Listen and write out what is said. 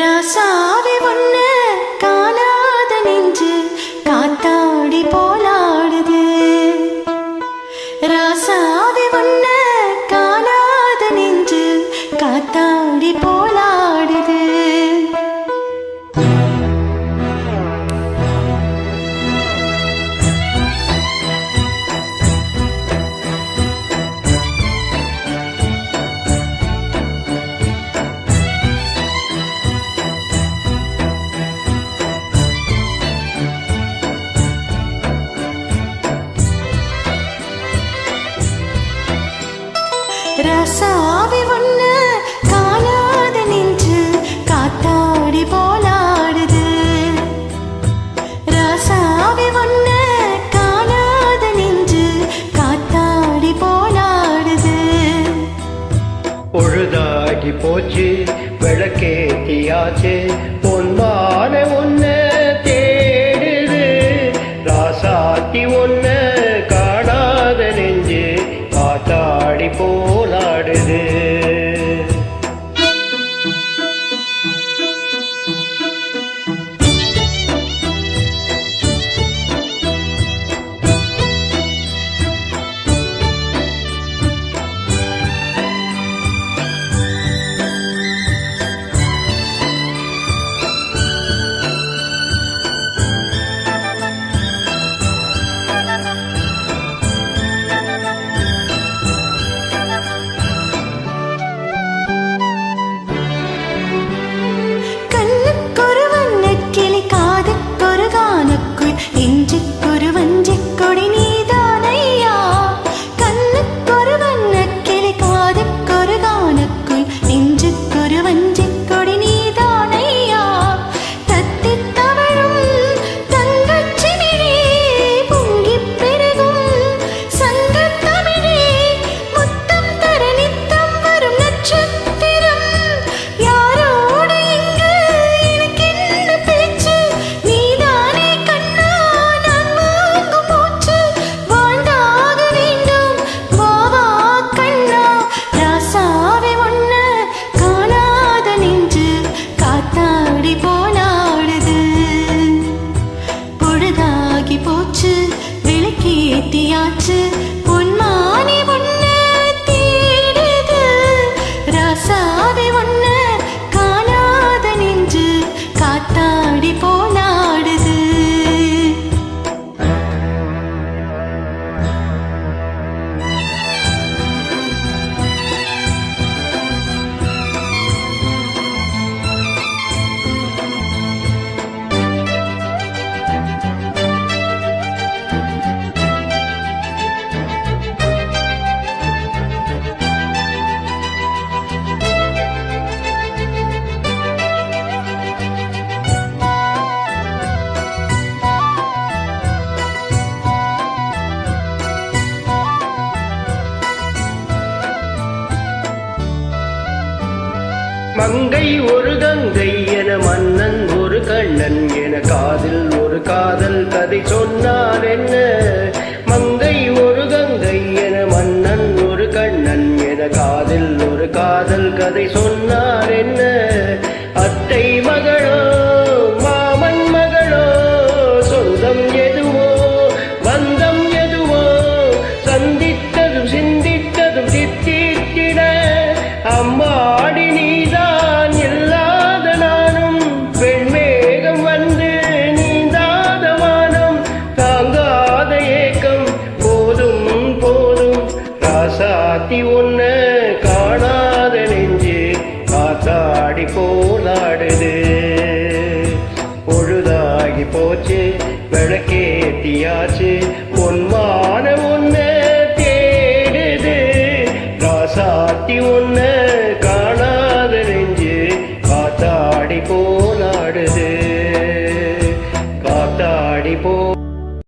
ராசாவி ஒண்ணு ரசாவி ஒண்ணு காணாத நெஞ்சு காத்தாடி போலாடுது. ரசாவி ஒண்ணு காணாத நெஞ்சு காத்தாடி போலாடுது. பொழுதாகி போச்சு விளக்கேத்தியாச்சு பொன்மான ஒன்று தேடுது. ராசாத்தி ஒன்று காணாத நெஞ்சு காத்தாடி போ querer. Bye. போச்சு விளக்கேத்தியாச்சு பொன்மானி ஒண்ணு தேடுது. ராசாவி ஒண்ணு மங்கை ஒரு கங்கை என மன்னன் ஒரு கண்ணன் என காதில் ஒரு காதல் கதை சொன்னார் என்ன? மங்கை ஒரு கங்கை என மன்னன் ஒரு கண்ணன் என காதில் ஒரு காதல் கதை சொன்னார் என்ன? காத்தி ஒன்ன காணாத நெஞ்சு காத்தாடி போலாடுது பொழுதாகி போச்சு விளக்கேத்தியாச்சு பொன்மான